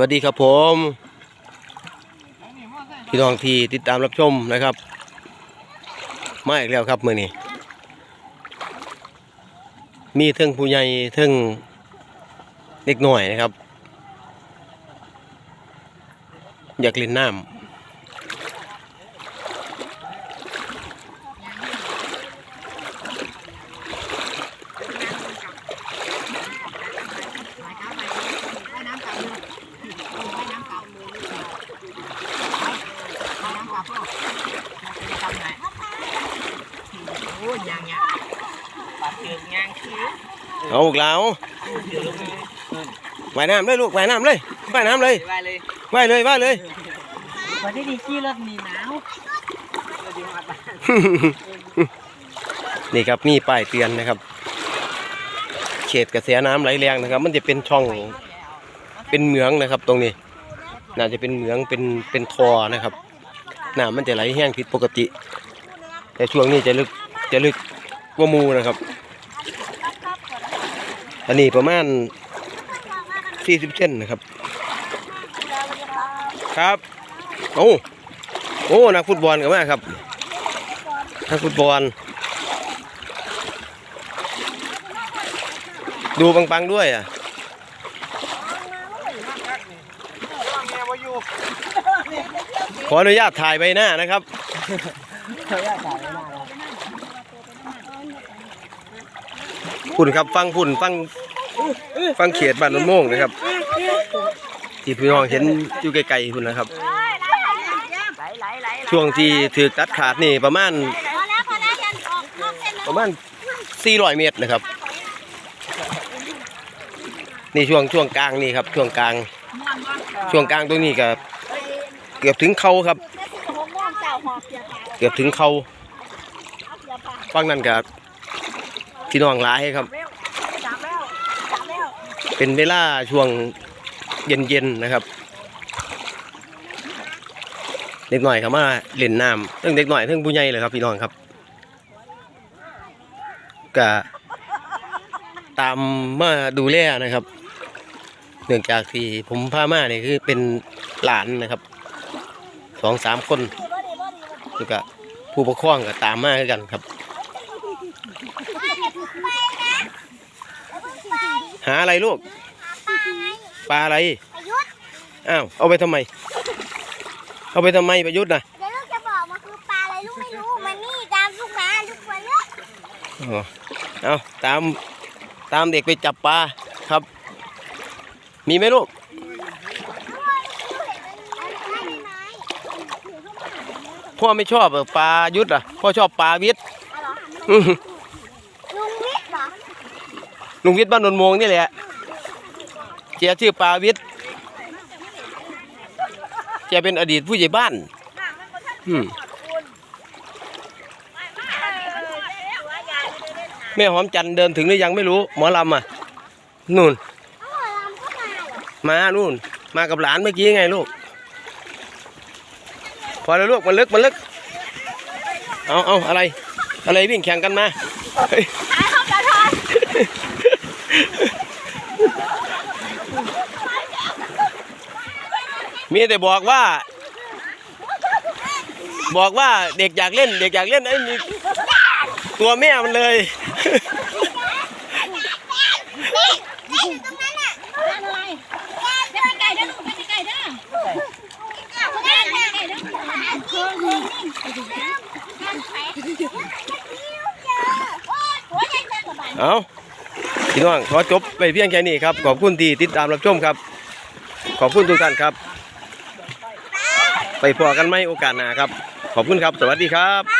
วัสดีครับผม พี่น้องที่ติดตามรับชมนะครับมาอีกแล้วครับมื่อนี้มีเทิงผู้ใหญ่เทิงเด็กหน่อยนะครับ อยากเล่นน้ำ อ้ยยังยังปากเกือกยังคือเอาอีกแล้วเกือกว่ายน้ำเลยลูกว่ายน้ำเลยว่ายน้ำเลยไปเลยว่ายเลยว่ายเลยวันนี้ดีขี้รถมีหนาวนี่ครับมีป้ายเตือนนะครับ เขตกระแสน้ำไหลแรงนะครับ มันจะเป็นช่องเป็นเหมืองนะครับ ตรงนี้ น่าจะเป็นเหมืองเป็นเป็นทอนะครับน้ำมันจะไหลแห้งผิดปกติ แต่ช่วงนี้จะลึก จะลึกกว่ามูนะครับ อันนี้ประมาณ40เซนนะครับ ครับ โอ้โอ้นักฟุตบอลกันมากครับนักฟุตบอล ดูปังๆด้วยอะขออนุญาตถ่ายใบหน้านะครับขาอยากถ่ายไม่ได้แล้ว พุ่นครับฟังพุ่นฟังฟังเขตบ้านนนโมงนะครับ ที่พี่น้องเห็นอยู่ไกลๆพุ่นนะครับ ช่วงที่ถือตัดขาดนี่ประมาณพอแล้วพอแล้วยันออกนอกเส้นประมาณ400เมตรนะครับ นี่ช่วงช่วงกลางนี่ครับช่วงกลาง ช่วงกลางตรงนี้ก็เกือบถึงเขาครับ เกือบถึงเขาเอาเสียปลาฟังนั่นกับ พี่น้องหลายครับจับแล้วจับ เป็นเวลาช่วงเย็นๆนะครับเด็กหน่อยครับมาเล่นน้ำเรื่องเด็กหน่อยเรื่องผู้ใหญ่เลยครับพี่น้องครับก็ตามมาดูแลนะครับ เนื่องจากที่ผมพามาเนี่ยคือเป็นหลานนะครับสองสามคนแล้วก็ผู้ปกครองก็ตามมาด้วยกันครับ หาอะไรลูก ปลาอะไรประยุทธ์อ้าวเอาไปทำไม เอาไปทำไมประยุทธ์นะเดี๋ยวลูกจะบอกมันคือปลาอะไรลูกไม่รู้มันนี่ตามลูกมาลูกมาเลยอ๋อเอาตามตามเด็กไปจับปลาครับ มีไหมลูกพ่อไม่ชอบเหรอปลายุทธอะพ่อชอบปลาวิทย์อื้อหือ ลุงวิทย์เหรอ ลุงวิทย์บ้านนนมงนี่แหละเจียชื่อปลาวิทย์เจียเป็นอดีตผู้ใหญ่บ้านอืมแม่หอมจันทร์เดินถึงหรือยังไม่รู้ หมอลำอะนู่นมาเหรอมานู่น มากับหลานเมื่อกี้ไงลูก พอแล้วลูกมันลึกมันลึก เอาเอาอะไร อะไรวิ่งแข่งกันมา มีแต่บอกว่า บอกว่าเด็กอยากเล่น เด็กอยากเล่นไอ้นี่ตัวแม่มันเลย เอา พี่น้องขอจบไปเพียงแค่นี้ครับ ขอบคุณที่ติดตามรับชมครับ ขอบคุณทุกท่านครับ ไปพอกันไหมโอกาสหน้าครับ ขอบคุณครับ สวัสดีครับ